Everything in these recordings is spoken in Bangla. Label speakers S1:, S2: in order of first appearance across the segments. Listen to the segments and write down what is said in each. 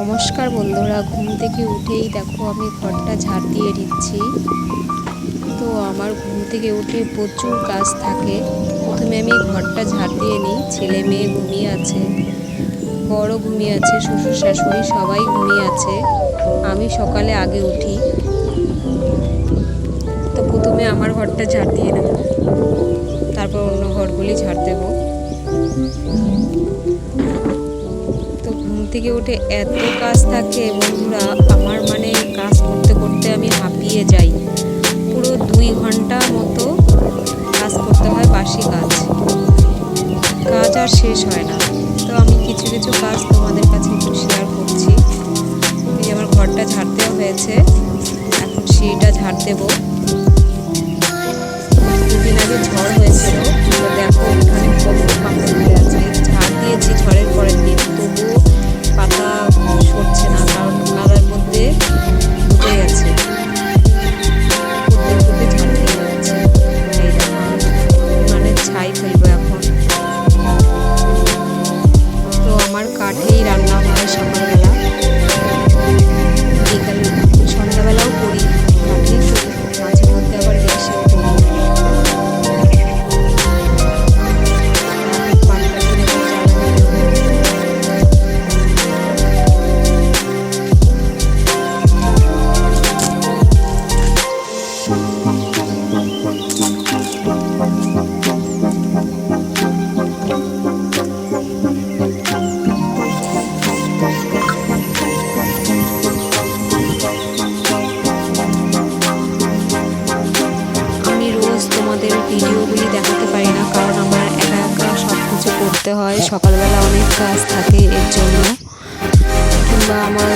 S1: নমস্কার বন্ধুরা, ঘুম থেকে উঠেই দেখো আমি ঘরটা ঝাড় দিয়ে দিচ্ছি তো আমার ঘুম থেকে উঠে প্রচুর কাজ থাকে। প্রথমে আমি ঘরটা ঝাড় দিয়ে নিই, ছেলে মেয়ে ঘুমিয়ে আছে, বড় ঘুমিয়ে আছে, শ্বশুর শাশুড়ি সবাই ঘুমিয়ে আছে, আমি সকালে আগে উঠি। তো প্রথমে আমার ঘরটা ঝাড় দিয়ে নেব, তারপর অন্য ঘরগুলি ঝাড় দেবো। থেকে উঠে এত কাজ থাকে, বন্ধুরা, আমার মানে কাজ করতে করতে আমি হাঁপিয়ে যাই। পুরো দুই ঘণ্টা মতো কাজ করতে হয় বাসি কাজ। কাজ আর শেষ হয় না। তো আমি কিছু কিছু কাজ তোমাদের কাছে একটু শেয়ার করছি। এই আমার ঘরটা ঝাড়তেও হয়েছে, এখন সেইটা ঝাড় দেবো। দুদিন আগে ঝড় হয়েছিল দেখো এখানে কত আছে। ঝাড় দিয়েছি ঝড়ের পরের দিন, তবুও পাতা সরছে না কারণ কাদার মধ্যে ঢুকে গেছে। সকালবেলা অনেক কাজ থাকে এর জন্য। কিংবা আমার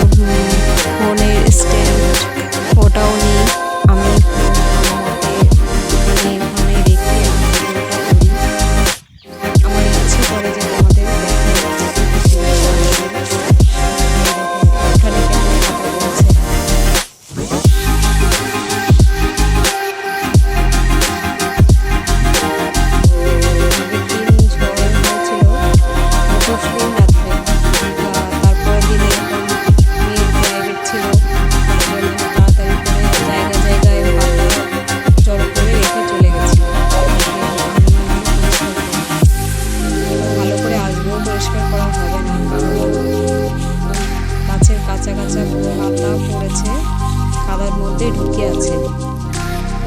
S1: মধ্যে ঢুকে আছে।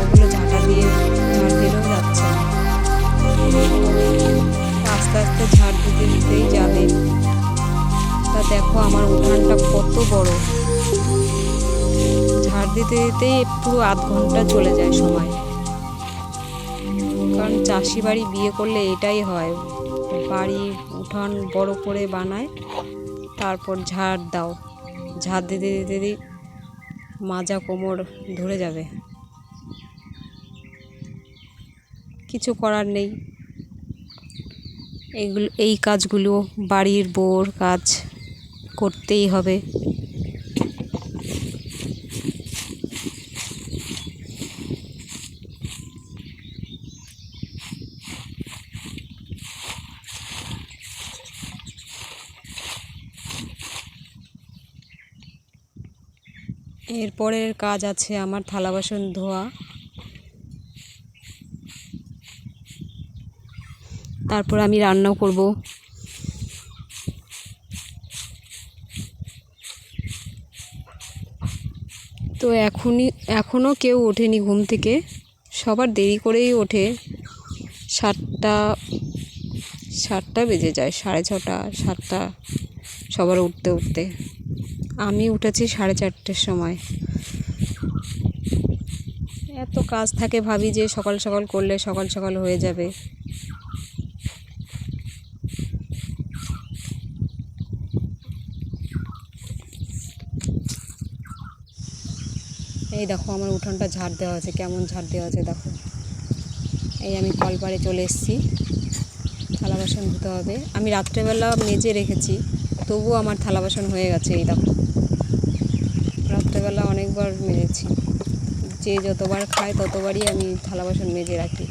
S1: ওগুলো ঝাঁটা দিয়ে ঝাড় দিলেও যাচ্ছে আস্তে আস্তে ঝাড় দিতে দিতেই যাবে। তা দেখো আমার উঠানটা কত বড়। ঝাড় দিতে দিতেই পুরো আধ ঘণ্টা চলে যায় সময়। কারণ চাষি বাড়ি বিয়ে করলে এটাই হয়। বাড়ি উঠান বড় করে বানায়, তারপর ঝাড় দাও। ঝাড় দিতে দিতে মাজা কোমর ধরে যাবে। কিছু করার নেই। এইগুলো এই কাজগুলো বাড়ির বউর কাজ করতেই হবে। এরপরের কাজ আছে আমার থালা বাসন ধোয়া। তারপর আমি রান্নাও করব। তো এখনই, এখনও কেউ ওঠেনি ঘুম থেকে। সবার দেরি করেই ওঠে। সাতটা সাতটা বেজে যায়, সাড়ে ছটা, সাতটা সবার উঠতে উঠতে। আমি উঠেছি সাড়ে চারটের সময়। এত কাজ থাকে ভাবি যে সকাল সকাল করলে সকাল সকাল হয়ে যাবে। এই দেখো, আমার উঠোনটা ঝাড় দেওয়া আছে, কেমন ঝাড় দেওয়া আছে দেখো। এই আমি কলপাড়ে চলে এসেছি, থালা বাসন ধুতে হবে। আমি রাত্রেবেলা মেজে রেখেছি, তবুও আমার থালা বাসন হয়ে গেছে, এই দেখো। রাত্রেবেলা অনেকবার মেরেছি। যে যতবার খায় ততবারই আমি থালা বাসন মেজে রাখি।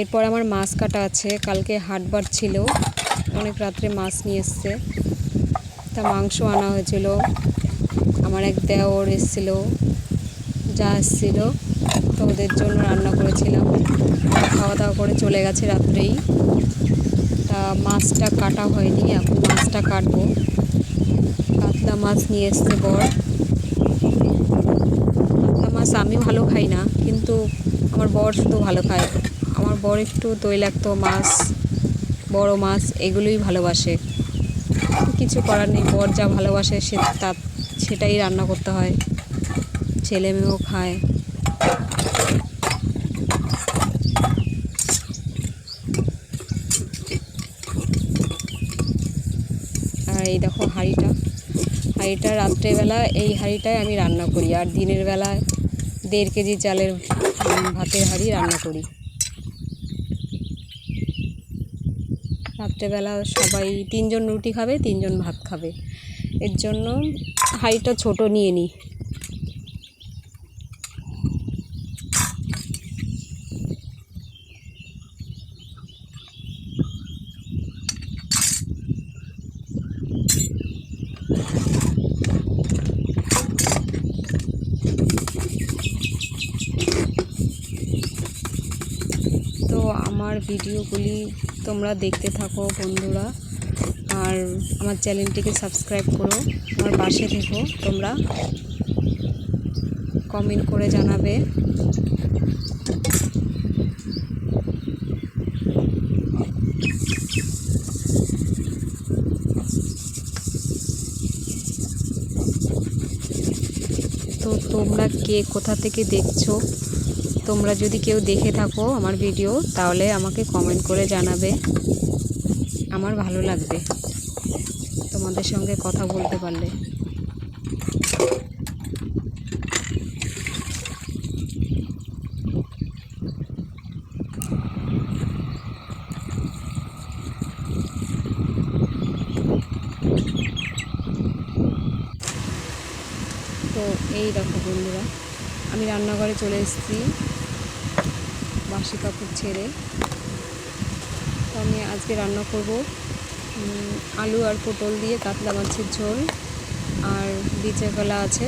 S1: এরপর আমার মাছ কাটা আছে। কালকে হাটবার ছিল। অনেক রাত্রে মাছ নিয়ে এসছে। তা মাংস আনা হয়েছিল। আমার এক দেওর এসেছিল। যা এসেছিল, তো ওদের জন্য রান্না করেছিলাম। খাওয়া দাওয়া করে চলে গেছে রাত্রেই। তা মাছটা কাটা হয়নি, এখন মাছটা কাটবো। কাতলা মাছ নিয়ে এসছে বর। কাতলা মাছ আমি ভালো খাই না, কিন্তু আমার বর শুধু ভালো খায়। আমার বর একটু তৈলাক্ত মাছ, বড় মাছ, এগুলোই ভালোবাসে। কিছু করার নেই, বর যা ভালোবাসে সে তা, সেটাই রান্না করতে হয়। ছেলে মেয়েও খায়। আর এই দেখো হাঁড়িটা। হাঁড়িটা রাত্রেবেলা, এই হাঁড়িটায় আমি রান্না করি। আর দিনের বেলায় দেড় কেজি চালের ভাতের হাঁড়ি রান্না করি। রাত্রেবেলা সবাই তিনজন রুটি খাবে, তিনজন ভাত খাবে। এর জন্য হাঁড়িটা ছোট নিয়ে নিই তো আমার ভিডিওগুলি তোমরা দেখতে থাকো বন্ধুরা। আর আমার চ্যানেলটিকে সাবস্ক্রাইব করো। আমার পাশে থেকো, তোমরা কমেন্ট করে জানাবে। তো তোমরা কে কোথা থেকে দেখছ? তোমরা যদি কেউ দেখে থাকো আমার ভিডিও, তাহলে আমাকে কমেন্ট করে জানাবে। আমার ভালো লাগবে তোমাদের সঙ্গে কথা বলতে পারলে। তো এই দেখো বন্ধুরা, আমি রান্নাঘরে চলে এসেছি। বাসি কাপড় ছেড়ে তো আমি আজকে রান্না করব। আলু আর পটল দিয়ে কাতলা মাছের ঝোল আর বিচে কলা আছে,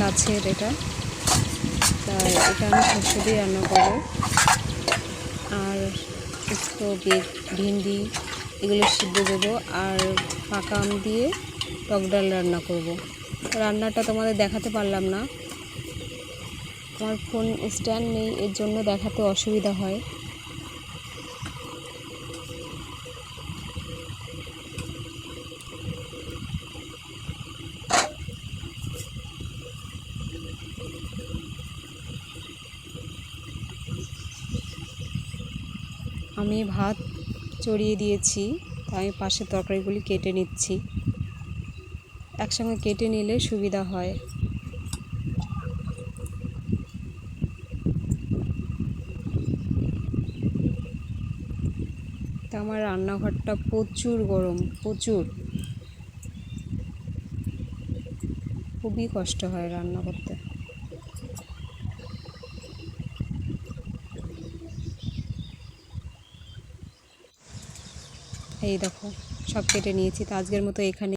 S1: গাছের এটা। তাই এটা আমি শস্য দিয়ে রান্না করব। আর একটু ভেন্ডি এগুলো সিদ্ধ দেবো আর পাকা আম দিয়ে টক ডাল রান্না করব। রান্নাটা তোমাদের দেখাতে পারলাম না। আমার ফোন স্ট্যান্ড নেই, এর জন্য দেখাতে অসুবিধা হয়। আমি ভাত চড়িয়ে দিয়েছি আমি পাশের তরকারিগুলি কেটে নিচ্ছি। একসঙ্গে কেটে নিলে সুবিধা হয়। আমার রান্নাঘরটা প্রচুর গরম, প্রচুর। খুবই কষ্ট হয় রান্না করতে। এই দেখো, সব কেটে নিয়েছি। তো আজকের মতো এখানে